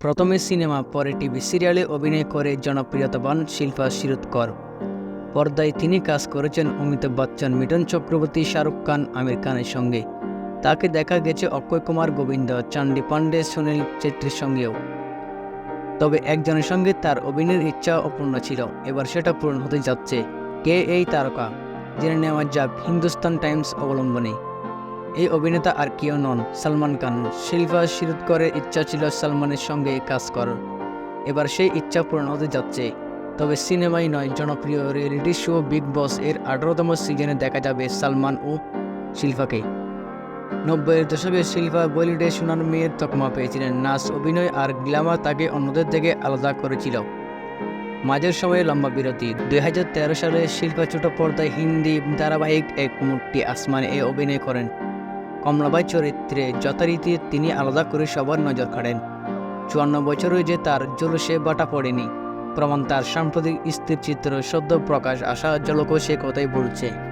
প্রথমে সিনেমা, পরে টিভি সিরিয়ালে অভিনয় করে জনপ্রিয়তা পান শিল্পা শিরোৎকর পর্দায় তিনি কাজ করেছেন অমিতাভ বচ্চন, মিঠুন চক্রবর্তী, শাহরুখ খান, আমির খানের সঙ্গে। তাকে দেখা গেছে অক্ষয় কুমার, গোবিন্দ, চান্ডি পান্ডে সুনীল চেত্রীর সঙ্গেও। তবে একজনের সঙ্গে তার অভিনয়ের ইচ্ছা অপূর্ণ ছিল। এবার সেটা পূরণ হতে যাচ্ছে কে এই তারকা, জেনে নেওয়া যাক হিন্দুস্তান টাইমস অবলম্বনে। এই অভিনেতা আর কেউ নন সালমান খান। শিল্পা শিরোৎকরের ইচ্ছা ছিল সালমানের সঙ্গে কাজ করার। এবার সেই ইচ্ছা পূরণ হতে যাচ্ছে। তবে সিনেমাই নয়, জনপ্রিয় রিয়েলিটি শো বিগ বস এর আঠারোতম সিজনে দেখা যাবে সালমান ও শিল্পাকে। নব্বইয়ের দশকে শিল্পা বলিউডে সোনার মেয়ের তকমা পেয়েছিলেন। নাচ, অভিনয় আর গ্ল্যামার তাকে অন্যদের থেকে আলাদা করেছিল। মাঝের সময়ে লম্বা বিরতি। দুই হাজার তেরো সালে শিল্পা ছোট পর্দায় হিন্দি ধারাবাহিক এক মূর্তি আসমানে এ অভিনয় করেন। কমলাবাই চরিত্রে যথারীতি তিনি আলাদা করে সবার নজর কাড়েন। চুয়ান্ন বছরও যে তার জলসে বাটা পড়েনি। প্রমাণ তার সাম্প্রতিক স্থির চিত্র সদ্য প্রকাশ আসা জলকও সে কথাই বলছে।